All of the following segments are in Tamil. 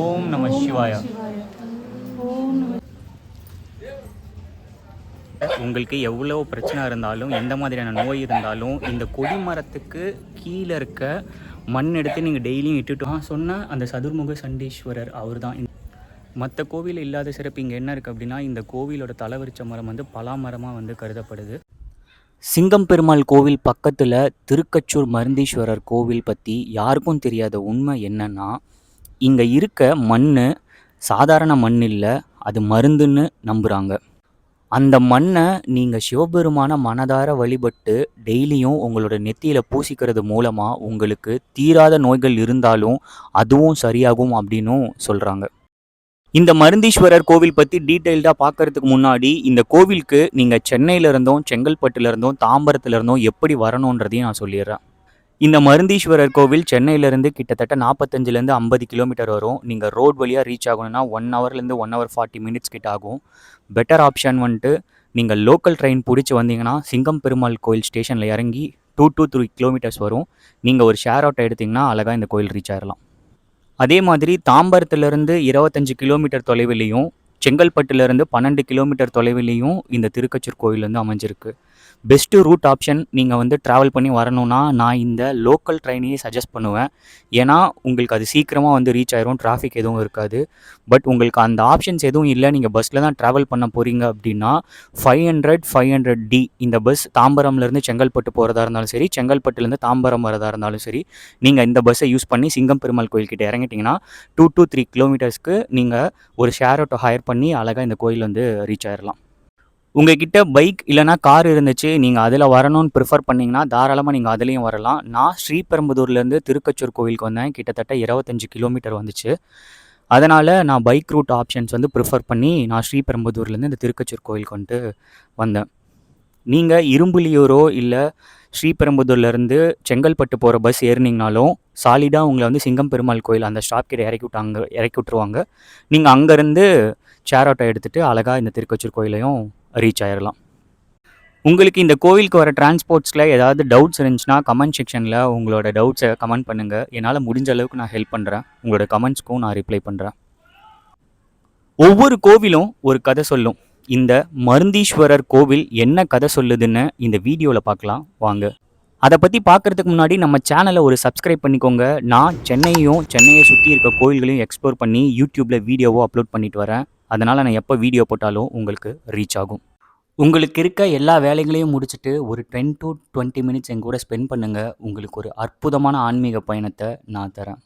ஓம் நம சிவாயா. உங்களுக்கு எவ்வளோ பிரச்சனை இருந்தாலும் எந்த மாதிரியான நோய் இருந்தாலும் இந்த கொடி மரத்துக்கு கீழே இருக்க மண் எடுத்து நீங்கள் டெய்லியும் இட்டுட்டு ஆ சொன்ன அந்த சதுர்முக சண்டீஸ்வரர் அவர் தான் மற்ற கோவில் இல்லாத சிறப்பு இங்கே என்ன இருக்குது அப்படின்னா இந்த கோவிலோட தலைவரிச்ச மரம் வந்து பலாமரமாக வந்து கருதப்படுது. சிங்கம் பெருமாள் கோவில் பக்கத்தில் திருக்கச்சூர் மருந்தீஸ்வரர் கோவில் பற்றி யாருக்கும் தெரியாத உண்மை என்னன்னா இங்கே இருக்க மண் சாதாரண மண் இல்லை அது மருந்துன்னு நம்புகிறாங்க அந்த மண்ணை நீங்கள் சிவபெருமான மனதார வழிபட்டு டெய்லியும் உங்களோட நெத்தியில் பூசிக்கிறது மூலமாக உங்களுக்கு தீராத நோய்கள் இருந்தாலும் அதுவும் சரியாகும் அப்படின்னும் சொல்கிறாங்க இந்த மருந்தீஸ்வரர் கோவில் பற்றி டீட்டெயில்டாக பார்க்கறதுக்கு முன்னாடி இந்த கோவிலுக்கு நீங்கள் சென்னையிலேருந்தும் செங்கல்பட்டுலேருந்தும் தாம்பரத்துலேருந்தும் எப்படி வரணுன்றதையும் நான் சொல்லிடுறேன். இந்த மருந்தீஸ்வரர் கோவில் சென்னையிலேருந்து கிட்டத்தட்ட நாற்பத்தஞ்சிலேருந்து ஐம்பது கிலோமீட்டர் வரும். நீங்கள் ரோட் வழியாக ரீச் ஆகணும்னா ஒன் ஹவர்லேருந்து ஒன் ஹவர் ஃபார்ட்டி மினிட்ஸ் கிட்ட ஆகும். பெட்டர் ஆப்ஷன் வந்துட்டு நீங்கள் லோக்கல் ட்ரெயின் பிடிச்சி வந்தீங்கன்னா சிங்கம் பெருமாள் கோயில் ஸ்டேஷனில் இறங்கி டூ டூ த்ரீ கிலோமீட்டர்ஸ் வரும். நீங்கள் ஒரு ஷேர் ஆட்டோ எடுத்திங்கன்னா அழகாக இந்த கோயில் ரீச் ஆகிடலாம் அதே மாதிரி தாம்பரத்துலேருந்து இருபத்தஞ்சு கிலோமீட்டர் தொலைவிலையும் செங்கல்பட்டுலேருந்து பன்னெண்டு கிலோமீட்டர் தொலைவிலையும் இந்த திருக்கச்சூர் கோயில் வந்து அமைஞ்சிருக்கு. பெஸ்ட்டு ரூட் ஆப்ஷன் நீங்கள் வந்து ட்ராவல் பண்ணி வரணும்னா நான் இந்த லோக்கல் ட்ரெயினையே சஜஸ்ட் பண்ணுவேன். ஏன்னா உங்களுக்கு அது சீக்கிரமாக வந்து ரீச் ஆயிரும் டிராஃபிக் எதுவும் இருக்காது. பட் உங்களுக்கு அந்த ஆப்ஷன்ஸ் எதுவும் இல்லை நீங்கள் பஸ்ஸில் தான் ட்ராவல் பண்ண போகிறீங்க அப்படின்னா five hundred five hundred T இந்த பஸ் தாம்பரம்லேருந்து செங்கல்பட்டு போகிறதா இருந்தாலும் சரி செங்கல்பட்டுலேருந்து தாம்பரம் வரதா இருந்தாலும் சரி நீங்கள் இந்த பஸ்ஸை யூஸ் பண்ணி சிங்கம் பெருமாள் கோயில்கிட்ட இறங்கிட்டிங்கன்னா டூ டூ த்ரீ கிலோமீட்டர்ஸ்க்கு நீங்கள் ஒரு ஷேர் ஆட்டோ ஹையர் பண்ணி அழகாக இந்த கோயில் வந்து ரீச் ஆயிடலாம் உங்ககிட்ட பைக் இல்லைனா கார் இருந்துச்சு நீங்கள் அதில் வரணும்னு ப்ரிஃபர் பண்ணிங்கன்னா தாராளமாக நீங்கள் அதுலேயும் வரலாம். நான் ஸ்ரீபெரும்புதூர்லேருந்து திருக்கச்சூர் கோவிலுக்கு வந்தேன். கிட்டத்தட்ட இருபத்தஞ்சி கிலோமீட்டர் வந்துச்சு. அதனால் நான் பைக் ரூட் ஆப்ஷன்ஸ் வந்து ப்ரிஃபர் பண்ணி நான் ஸ்ரீபெரும்புதூர்லேருந்து இந்த திருக்கச்சூர் கோவிலுக்கு வந்துட்டு வந்தேன். நீங்கள் இரும்புலியூரோ இல்லை ஸ்ரீபெரும்புதூர்லேருந்து செங்கல்பட்டு போகிற பஸ் ஏறினீங்கனாலும் சாலிடாக உங்களை வந்து சிங்கம் பெருமாள் கோயில் அந்த ஸ்டாப் கிட்ட இறக்கி விட்டாங்க இறக்கி விட்ருவாங்க நீங்கள் அங்கேருந்து சேர் ஆட்டோ எடுத்துகிட்டு அழகாக இந்த திருக்கச்சூர் கோயிலையும் ரீச் ஆயிடலாம் உங்களுக்கு இந்த கோவிலுக்கு வர டிரான்ஸ்போர்ட்ஸில் ஏதாவது டவுட்ஸ் இருந்துச்சுன்னா கமெண்ட் செக்ஷனில் உங்களோட டவுட்ஸை கமெண்ட் பண்ணுங்கள் என்னால் முடிஞ்ச அளவுக்கு நான் ஹெல்ப் பண்ணுறேன் உங்களோட கமெண்ட்ஸ்க்கும் நான் ரிப்ளை பண்ணுறேன் ஒவ்வொரு கோவிலும் ஒரு கதை சொல்லும். இந்த மருந்தீஸ்வரர் கோவில் என்ன கதை சொல்லுதுன்னு இந்த வீடியோவில் பார்க்கலாம். வாங்க. அதை பற்றி பார்க்குறதுக்கு முன்னாடி நம்ம சேனலை ஒரு சப்ஸ்கிரைப் பண்ணிக்கோங்க. நான் சென்னையும் சென்னையை சுற்றி இருக்க கோயில்களையும் எக்ஸ்ப்ளோர் பண்ணி யூடியூப்பில் வீடியோவோ அப்லோட் பண்ணிட்டு வரேன். அதனால் நான் எப்போ வீடியோ போட்டாலும் உங்களுக்கு ரீச் ஆகும். உங்களுக்கு இருக்க எல்லா வேலைகளையும் முடிச்சுட்டு ஒரு டென் டு டுவெண்ட்டி மினிட்ஸ் எங்கூட ஸ்பெண்ட் பண்ணுங்கள் உங்களுக்கு ஒரு அற்புதமான ஆன்மீக பயணத்தை நான் தரேன்.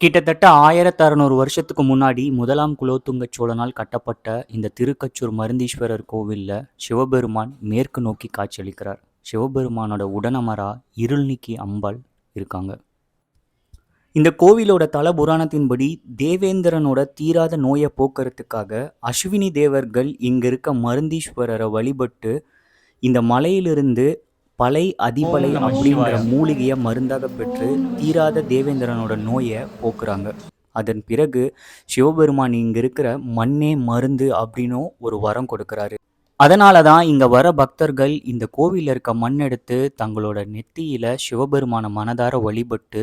கிட்டத்தட்ட ஆயிரத்தி அறநூறு வருஷத்துக்கு முன்னாடி முதலாம் குலோத்துங்க சோழனால் கட்டப்பட்ட இந்த திருக்கச்சூர் மருந்தீஸ்வரர் கோவிலில் சிவபெருமான் மேற்கு நோக்கி காட்சியளிக்கிறார். சிவபெருமானோட உடனமரா இருள்நீக்கி அம்பாள் இருக்காங்க. இந்த கோவிலோட தல புராணத்தின்படி தேவேந்திரனோட தீராத நோயை போக்குறதுக்காக அஸ்வினி தேவர்கள் இங்க இருக்க மருந்தீஸ்வரரை வழிபட்டு இந்த மலையிலிருந்து பலை அதிபலை அப்படிங்கிற. மூலிகையை மருந்தாக பெற்று தீராத தேவேந்திரனோட நோயை போக்குறாங்க அதன் பிறகு சிவபெருமான் இங்க இருக்கிற மண்ணே மருந்து அப்படின்னும் ஒரு வரம் கொடுக்கறாரு அதனால தான் இங்க வர பக்தர்கள் இந்த கோவிலில் இருக்க மண் எடுத்து தங்களோட நெத்தியில சிவபெருமான மனதார வழிபட்டு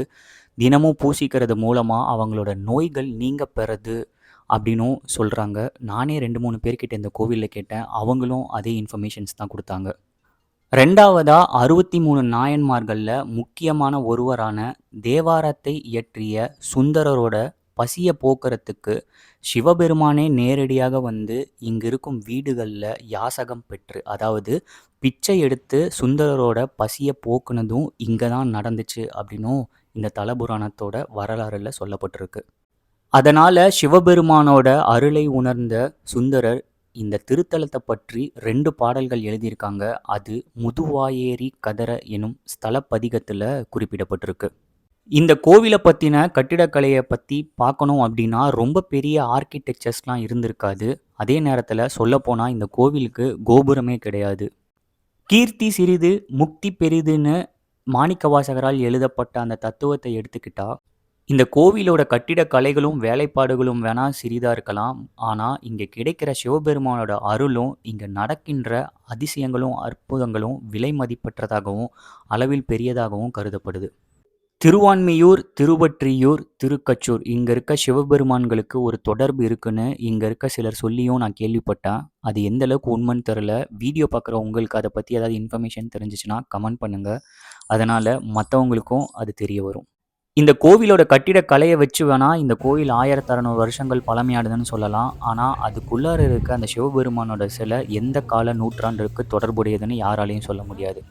தினமும் பூசிக்கிறது மூலமாக அவங்களோட நோய்கள் நீங்க பெறது அப்படின்னும் சொல்கிறாங்க நானே ரெண்டு மூணு பேர்கிட்ட இந்த கோவிலில் கேட்டேன். அவங்களும் அதே இன்ஃபர்மேஷன்ஸ் தான் கொடுத்தாங்க. ரெண்டாவதாக அறுபத்தி மூணு நாயன்மார்களில் முக்கியமான ஒருவரான தேவாரத்தை இயற்றிய சுந்தரரோட பசியை போக்குறதுக்கு சிவபெருமானே நேரடியாக வந்து இங்கிருக்கும் வீடுகளில் யாசகம் பெற்று அதாவது பிச்சை எடுத்து சுந்தரரோட பசியை போக்குனதும் இங்கே தான் நடந்துச்சு அப்படின்னும் இந்த தலபுராணத்தோட வரலாறுல சொல்லப்பட்டிருக்கு. அதனால சிவபெருமானோட அருளை உணர்ந்த சுந்தரர் இந்த திருத்தலத்தை பற்றி ரெண்டு பாடல்கள் எழுதியிருக்காங்க. அது முதுவாயேரி கதற எனும் ஸ்தல பதிகத்தில் குறிப்பிடப்பட்டிருக்கு. இந்த கோவிலை பற்றின கட்டிடக்கலையை பற்றி பார்க்கணும் அப்படின்னா ரொம்ப பெரிய ஆர்கிடெக்சர்ஸ்லாம் இருந்திருக்காது. அதே நேரத்தில் சொல்லப்போனால் இந்த கோவிலுக்கு கோபுரமே கிடையாது. கீர்த்தி சிறிது முக்தி பெரிதுன்னு மாணிக்கவாசகரால் எழுதப்பட்ட அந்த தத்துவத்தை எடுத்துக்கிட்டா இந்த கோவிலோட கட்டிடக்கலைகளும் வேலைப்பாடுகளும் வேணா சிறிதாக இருக்கலாம். ஆனால் இங்கே கிடைக்கிற சிவபெருமானோட அருளும் இங்கே நடக்கின்ற அதிசயங்களும் அற்புதங்களும் விலை மதிப்பற்றதாகவும் அளவில் பெரியதாகவும் கருதப்படுது. திருவான்மியூர் திருவற்றியூர் திருக்கச்சூர் இங்கே இருக்க சிவபெருமான்களுக்கு ஒரு தொடர்பு இருக்குன்னு இங்கே இருக்க சிலர் சொல்லியும் நான் கேள்விப்பட்டேன். அது எந்த அளவுக்கு உண்மைன்னு தெரில வீடியோ பார்க்குற உங்களுக்கு அதை பற்றி ஏதாவது இன்ஃபர்மேஷன் தெரிஞ்சிச்சுன்னா கமெண்ட் பண்ணுங்கள் அதனால் மற்றவங்களுக்கும் அது தெரிய வரும். இந்த கோவிலோட கட்டிடக்கலையை வச்சு வேணால் இந்த கோவில் ஆயிரத்தி அறநூறு வருஷங்கள் பழமையானதுன்னு சொல்லலாம். ஆனால் அதுக்குள்ளார இருக்க அந்த சிவபெருமானோட சிலை எந்த கால நூற்றாண்டுக்கு தொடர்புடையதுன்னு யாராலையும் சொல்ல முடியாது.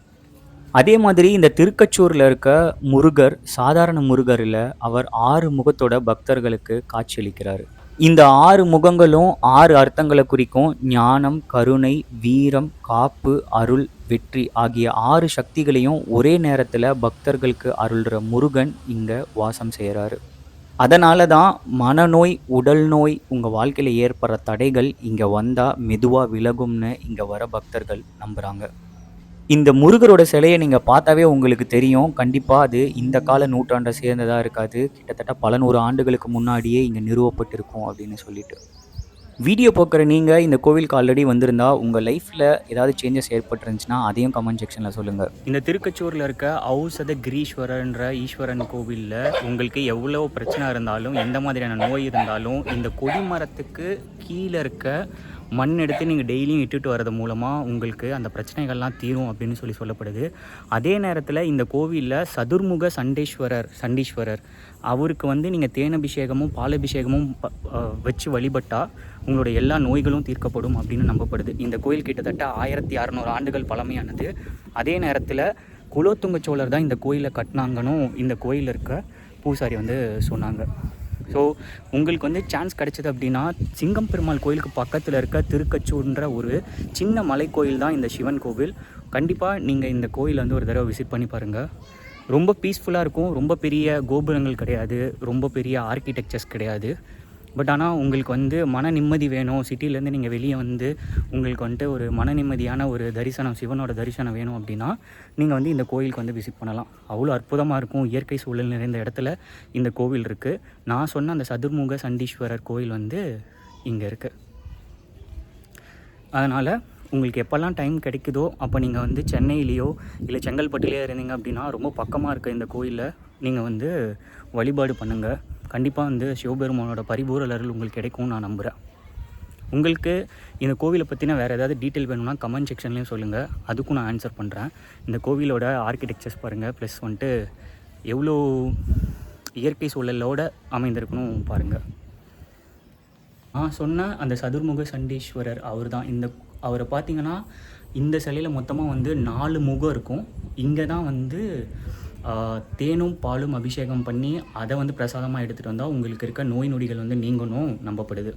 அதே மாதிரி இந்த திருக்கச்சூரில் இருக்க முருகர் சாதாரண முருகர் அவர் ஆறு முகத்தோட பக்தர்களுக்கு காட்சியளிக்கிறார். இந்த ஆறு முகங்களும் ஆறு அர்த்தங்களை குறிக்கும் ஞானம் கருணை வீரம் காப்பு அருள் வெற்றி ஆகிய ஆறு சக்திகளையும் ஒரே நேரத்தில் பக்தர்களுக்கு அருள்கிற முருகன் இங்கே வாசம் செய்கிறாரு அதனால தான் மனநோய் உடல் நோய் உங்கள் வாழ்க்கையில் ஏற்படுற தடைகள் இங்கே வந்தால் மெதுவாக விலகும்னு இங்கே வர பக்தர்கள் நம்புகிறாங்க இந்த முருகரோட சிலையை நீங்கள் பார்த்தாவே உங்களுக்கு தெரியும். கண்டிப்பாக அது இந்த கால நூற்றாண்டை சேர்ந்ததாக இருக்காது. கிட்டத்தட்ட பல நூறு ஆண்டுகளுக்கு முன்னாடியே இங்கே நிறுவப்பட்டிருக்கும் அப்படின்னு சொல்லிட்டு. வீடியோ பார்க்குற நீங்கள் இந்த கோவிலுக்கு ஆல்ரெடி வந்திருந்தா உங்கள் லைஃப்பில் ஏதாவது சேஞ்சஸ் ஏற்பட்டுருந்துச்சுன்னா அதையும் கமெண்ட் செக்ஷனில் சொல்லுங்கள் இந்த திருக்கச்சூரில் இருக்க ஔசத கிரீஸ்வரன்ற ஈஸ்வரன் கோவிலில் உங்களுக்கு எவ்வளோ பிரச்சனை இருந்தாலும் எந்த மாதிரியான நோய் இருந்தாலும் இந்த கொடி மரத்துக்கு கீழே இருக்க மண் எடுத்து நீங்கள் டெய்லியும் இட்டுட்டு வரது மூலமாக உங்களுக்கு அந்த பிரச்சனைகள்லாம் தீரும் அப்படின்னு சொல்லி சொல்லப்படுது. அதே நேரத்தில் இந்த கோவிலில் சதுர்முக சண்டேஸ்வரர் சண்டீஸ்வரர் அவருக்கு வந்து நீங்கள் தேனபிஷேகமும் பாலபிஷேகமும் ப- வச்சு வழிபட்டால் உங்களோட எல்லா நோய்களும் தீர்க்கப்படும் அப்படின்னு நம்பப்படுது. இந்த கோயில் கிட்டத்தட்ட ஆயிரத்தி அறநூறு ஆண்டுகள் பழமையானது. அதே நேரத்தில் குலோத்துங்க சோழர் தான் இந்த கோயிலை கட்டினாங்கன்னு இந்த கோயிலில் இருக்க பூசாரி வந்து சொன்னாங்க. ஸோ உங்களுக்கு வந்து சான்ஸ் கிடைச்சது அப்படின்னா சிங்கம் பெருமாள் கோயிலுக்கு பக்கத்தில் இருக்க திருக்கச்சூர்ன்ற ஒரு சின்ன மலை கோயில் தான் இந்த சிவன் கோவில். கண்டிப்பாக நீங்கள் இந்த கோயிலை வந்து ஒரு தடவை விசிட் பண்ணி பாருங்கள் ரொம்ப பீஸ்ஃபுல்லாக இருக்கும். ரொம்ப பெரிய கோபுரங்கள் கிடையாது. ரொம்ப பெரிய ஆர்கிடெக்சர்ஸ் கிடையாது. பட் ஆனால் உங்களுக்கு வந்து மன நிம்மதி வேணும். சிட்டிலேருந்து நீங்கள் வெளியே வந்து உங்களுக்கு வந்துட்டு ஒரு மன நிம்மதியான ஒரு தரிசனம் சிவனோட தரிசனம் வேணும் அப்படின்னா நீங்கள் வந்து இந்த கோயிலுக்கு வந்து விசிட் பண்ணலாம். அவ்வளோ அற்புதமாக இருக்கும். இயற்கை சூழல் நிறைந்த இடத்துல இந்த கோவில் இருக்குது நான் சொன்ன அந்த சதுர்முக சண்டீஸ்வரர் கோயில் வந்து இங்கே இருக்குது அதனால் உங்களுக்கு எப்போல்லாம் டைம் கிடைக்குதோ அப்போ நீங்கள் வந்து சென்னையிலேயோ இல்லை செங்கல்பட்டுலேயோ இருந்தீங்க அப்படின்னா ரொம்ப பக்கமாக இருக்க இந்த கோயிலில் நீங்கள் வந்து வழிபாடு பண்ணுங்கள் கண்டிப்பாக வந்து சிவபெருமானோட பரிபூரல் அருள் உங்களுக்கு கிடைக்கும்னு நான் நம்புகிறேன் உங்களுக்கு இந்த கோவிலை பற்றின வேறு ஏதாவது டீட்டெயில் வேணும்னா கமெண்ட் செக்ஷன்லேயும் சொல்லுங்கள் அதுக்கும் நான் ஆன்சர் பண்ணுறேன் இந்த கோவிலோட ஆர்கிடெக்சர்ஸ் பாருங்கள் ப்ளஸ் வந்துட்டு எவ்வளோ இயற்கை சூழலோடு அமைந்திருக்கணும் பாருங்கள் நான் சொன்ன அந்த சதுர்முக சண்டீஸ்வரர் அவர் தான் இந்த அவரை பார்த்தீங்கன்னா இந்த சிலையில் மொத்தமாக வந்து நாலு முகம் இருக்கும். இங்கே தான் வந்து தேனும் பாலும் அபிஷேகம் பண்ணி அதை வந்து பிரசாதமாக எடுத்துகிட்டு வந்தால் உங்களுக்கு இருக்க நோய் நொடிகள் வந்து நீங்கணும் நம்பப்படுது.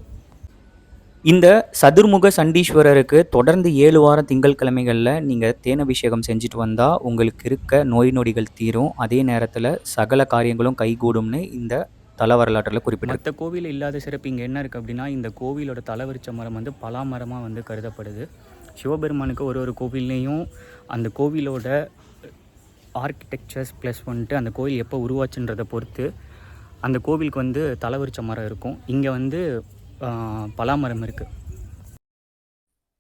இந்த சதுர்முக சண்டீஸ்வரருக்கு தொடர்ந்து ஏழு வாரம் திங்கட்கிழமைகளில் நீங்கள் தேனபிஷேகம் செஞ்சுட்டு வந்தால் உங்களுக்கு இருக்க நோய் நொடிகள் தீரும். அதே நேரத்தில் சகல காரியங்களும் கைகூடும்னு இந்த தல வரலாற்றில் குறிப்பிட்ட மற்ற கோவில் இல்லாத சிறப்பு இங்கே என்ன இருக்குது அப்படின்னா இந்த கோவிலோட தலவிருச்ச மரம் வந்து பலாமரமாக வந்து கருதப்படுது. சிவபெருமானுக்கு ஒரு ஒரு கோவில்லையும் அந்த கோவிலோட ஆர்கிடெக்சர்ஸ் ப்ளஸ் வந்துட்டு அந்த கோவில் எப்போ உருவாச்சுன்றதை பொறுத்து அந்த கோவிலுக்கு வந்து தலைவரிச்ச மரம் இருக்கும். இங்கே வந்து பலாமரம் இருக்குது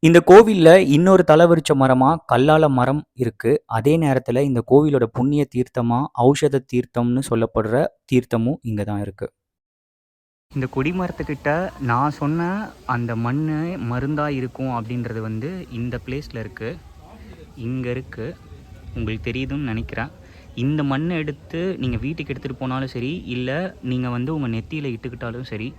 இந்த கோவிலில் இன்னொரு தலைவரிச்ச மரமாக கல்லால மரம் இருக்குது அதே நேரத்தில் இந்த கோவிலோட புண்ணிய தீர்த்தமாக ஔஷத தீர்த்தம்னு சொல்லப்படுற தீர்த்தமும் இங்கே தான் இருக்குது இந்த கொடிமரத்துக்கிட்ட நான் சொன்ன அந்த மண் மருந்தாக இருக்கும் அப்படின்றது வந்து இந்த பிளேஸில் இருக்குது இங்கே இருக்குது உங்களுக்கு தெரியுதுன்னு நினைக்கிறேன். இந்த மண்ணை எடுத்து நீங்கள் வீட்டுக்கு எடுத்துகிட்டு போனாலும் சரி இல்லை நீங்கள் வந்து உங்கள் நெத்தியில் இட்டுக்கிட்டாலும் சரி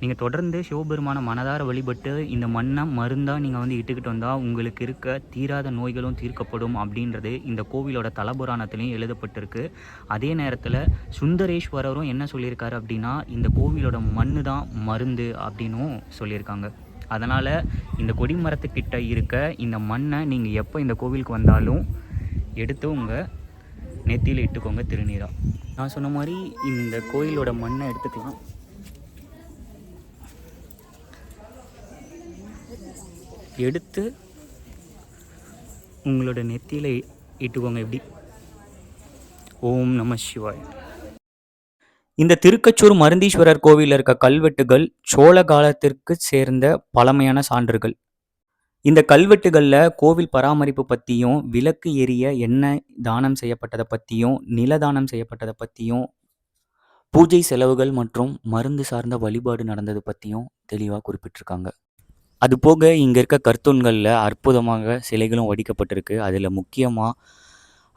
நீங்கள் தொடர்ந்து சிவபெருமான மனதார வழிபட்டு இந்த மண்ணை மருந்தாக நீங்கள் வந்து இட்டுக்கிட்டு வந்தால் உங்களுக்கு இருக்க தீராத நோய்களும் தீர்க்கப்படும் அப்படின்றது இந்த கோவிலோட தலபுராணத்துலேயும் எழுதப்பட்டிருக்கு. அதே நேரத்தில் சுந்தரேஸ்வரரும் என்ன சொல்லியிருக்காரு அப்படின்னா இந்த கோவிலோட மண்ணு தான் மருந்து அப்படின்னும் சொல்லியிருக்காங்க. அதனால் இந்த கொடிமரத்துக்கிட்ட இருக்க இந்த மண்ணை நீங்கள் எப்போ இந்த கோவிலுக்கு வந்தாலும் எடுத்து உங்கள் நெத்தியில் இட்டுக்கோங்க திருநீராக நான் சொன்ன மாதிரி இந்த கோயிலோட மண்ணை எடுத்துக்கலாம். எடுத்து உங்களோட நெத்தியில் இட்டுக்கோங்க எப்படி ஓம் நம சிவாய். இந்த திருக்கச்சூர் மருந்தீஸ்வரர் கோவிலில் இருக்க கல்வெட்டுகள் சோழ காலத்திற்கு சேர்ந்த பழமையான சான்றுகள். இந்த கல்வெட்டுகளில் கோவில் பராமரிப்பு பற்றியும் விளக்கு எரிய எண்ணெய் தானம் செய்யப்பட்டதை பற்றியும் நிலதானம் செய்யப்பட்டதை பற்றியும் பூஜை செலவுகள் மற்றும் மருந்து சார்ந்த வழிபாடு நடந்தது பற்றியும் தெளிவாக குறிப்பிட்டிருக்காங்க. அது போக இங்கே இருக்க கர்த்தூன்களில் அற்புதமாக சிலைகளும் வடிக்கப்பட்டிருக்கு. அதில் முக்கியமாக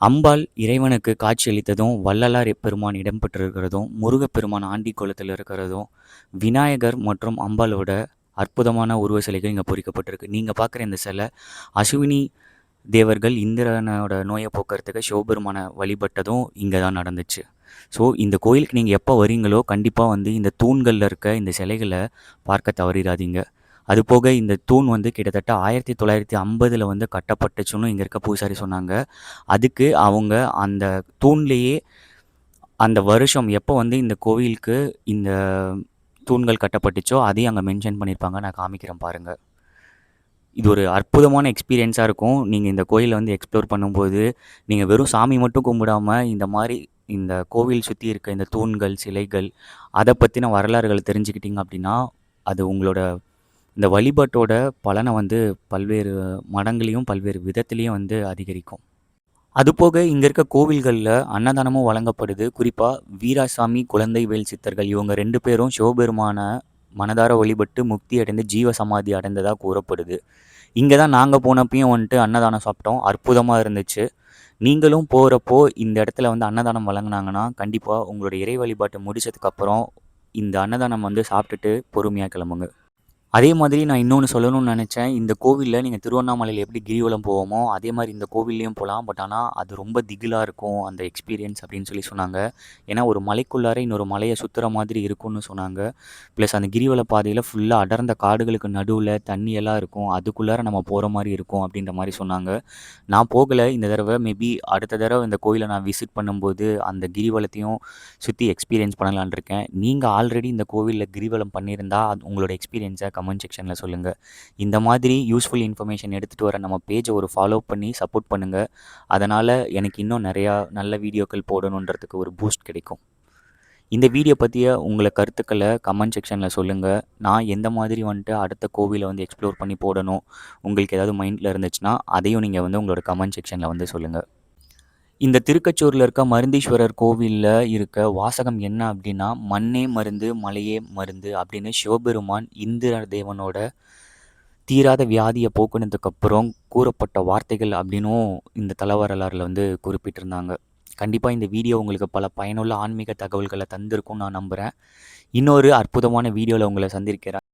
அம்பாள் இறைவனுக்கு காட்சியளித்ததும் வள்ளலார் பெருமான் இடம்பெற்றிருக்கிறதும் முருகப்பெருமான் ஆண்டி குளத்தில் இருக்கிறதும் விநாயகர் மற்றும் அம்பாளோட அற்புதமான உருவ சிலைகள் இங்கே பொறிக்கப்பட்டிருக்கு. நீங்கள் பார்க்குற இந்த சிலை அஸ்வினி தேவர்கள் இந்திரனோட நோயை போக்குறதுக்கு சிவபெருமானை வழிபட்டதும் இங்கே தான் நடந்துச்சு. ஸோ இந்த கோயிலுக்கு நீங்கள் எப்போ வரீங்களோ கண்டிப்பாக வந்து இந்த தூண்களில் இருக்க இந்த சிலைகளை பார்க்க தவறிடாதீங்க. அது போக இந்த தூண் வந்து கிட்டத்தட்ட ஆயிரத்தி தொள்ளாயிரத்தி ஐம்பதில் வந்து கட்டப்பட்டுச்சுன்னு இங்கே இருக்க பூசாரி சொன்னாங்க. அதுக்கு அவங்க அந்த தூண்லேயே அந்த வருஷம் எப்போ வந்து இந்த கோவிலுக்கு இந்த தூண்கள் கட்டப்பட்டுச்சோ அதையும் அங்கே மென்ஷன் பண்ணியிருப்பாங்க நான் காமிக்கிறேன் பாருங்கள் இது ஒரு அற்புதமான எக்ஸ்பீரியன்ஸாக இருக்கும். நீங்கள் இந்த கோயிலை வந்து எக்ஸ்ப்ளோர் பண்ணும்போது நீங்கள் வெறும் சாமி மட்டும் கும்பிடாமல் இந்த மாதிரி இந்த கோவில் சுற்றி இருக்க இந்த தூண்கள் சிலைகள் அதை பற்றின வரலாறுகளை தெரிஞ்சுக்கிட்டீங்க அப்படின்னா அது உங்களோட இந்த வழிபாட்டோட பலனை வந்து பல்வேறு மடங்களையும் பல்வேறு விதத்துலேயும் வந்து அதிகரிக்கும். அதுபோக இங்கே இருக்க கோவில்களில் அன்னதானமும் வழங்கப்படுது. குறிப்பாக வீராசாமி குழந்தைவேல் சித்தர்கள் இவங்க ரெண்டு பேரும் சிவபெருமான மனதார வழிபட்டு முக்தி அடைந்து ஜீவ சமாதி அடைந்ததாக கூறப்படுது. இங்கே தான் நாங்கள் போனப்பையும் வந்துட்டு அன்னதானம் சாப்பிட்டோம். அற்புதமாக இருந்துச்சு. நீங்களும் போகிறப்போ இந்த இடத்துல வந்து அன்னதானம் வழங்கினாங்கன்னா கண்டிப்பாக உங்களோட இறை வழிபாட்டை முடிச்சதுக்கப்புறம் இந்த அன்னதானம் வந்து சாப்பிட்டுட்டு பொறுமையாக கிளம்புங்க. அதே மாதிரி நான் இன்னொன்று சொல்லணும்னு நினச்சேன். இந்த கோவிலில் நீங்கள் திருவண்ணாமலையில் எப்படி கிரிவலம் போவோமோ அதே மாதிரி இந்த கோவில்லையும் போகலாம் பட் ஆனால் அது ரொம்ப திகிலாக இருக்கும் அந்த எக்ஸ்பீரியன்ஸ் அப்படின்னு சொல்லி சொன்னாங்க. ஏன்னா ஒரு மலைக்குள்ளார இன்னொரு மலையை சுற்றுற மாதிரி இருக்கும்னு சொன்னாங்க. ப்ளஸ் அந்த கிரிவல பாதையில் ஃபுல்லாக அடர்ந்த காடுகளுக்கு நடுவில் தண்ணியெல்லாம் இருக்கும். அதுக்குள்ளார நம்ம போகிற மாதிரி இருக்கும் அப்படின்ற மாதிரி சொன்னாங்க. நான் போகலை இந்த தடவை. மேபி அடுத்த தடவை இந்த கோயிலை நான் விசிட் பண்ணும்போது அந்த கிரிவலத்தையும் சுற்றி எக்ஸ்பீரியன்ஸ் பண்ணலான் இருக்கேன். நீங்கள் ஆல்ரெடி இந்த கோவிலில் கிரிவலம் பண்ணியிருந்தால் அது உங்களோட எக்ஸ்பீரியன்ஸை கமெண்ட் செக்ஷனில் சொல்லுங்கள் இந்த மாதிரி யூஸ்ஃபுல் இன்ஃபர்மேஷன் எடுத்துகிட்டு வர நம்ம பேஜை ஒரு ஃபாலோ பண்ணி சப்போர்ட் பண்ணுங்கள் அதனால் எனக்கு இன்னும் நிறையா நல்ல வீடியோக்கள் போடணுன்றதுக்கு ஒரு பூஸ்ட் கிடைக்கும். இந்த வீடியோ பற்றிய உங்களை கருத்துக்களை கமெண்ட் செக்ஷனில் சொல்லுங்கள் நான் எந்த மாதிரி வந்துட்டு அடுத்த கோவிலை வந்து எக்ஸ்ப்ளோர் பண்ணி போடணும்? உங்களுக்கு ஏதாவது மைண்டில் இருந்துச்சுன்னா அதையும் நீங்கள் வந்து உங்களோட கமெண்ட் செக்ஷனில் வந்து சொல்லுங்கள் இந்த திருக்கச்சூரில் இருக்க மருந்தீஸ்வரர் கோவிலில் இருக்க வாசகம் என்ன அப்படின்னா மண்ணே மருந்து மலையே மருந்து அப்படின்னு சிவபெருமான் இந்திர தேவனோட தீராத வியாதியை போக்குனதுக்கப்புறம் கூறப்பட்ட வார்த்தைகள் அப்படின்னும் இந்த தலைவரலாறில் வந்து குறிப்பிட்டிருந்தாங்க. கண்டிப்பாக இந்த வீடியோ உங்களுக்கு பல பயனுள்ள ஆன்மீக தகவல்களை தந்திருக்கும் நான் நம்புகிறேன் இன்னொரு அற்புதமான வீடியோவில் உங்களை சந்திருக்கிறேன்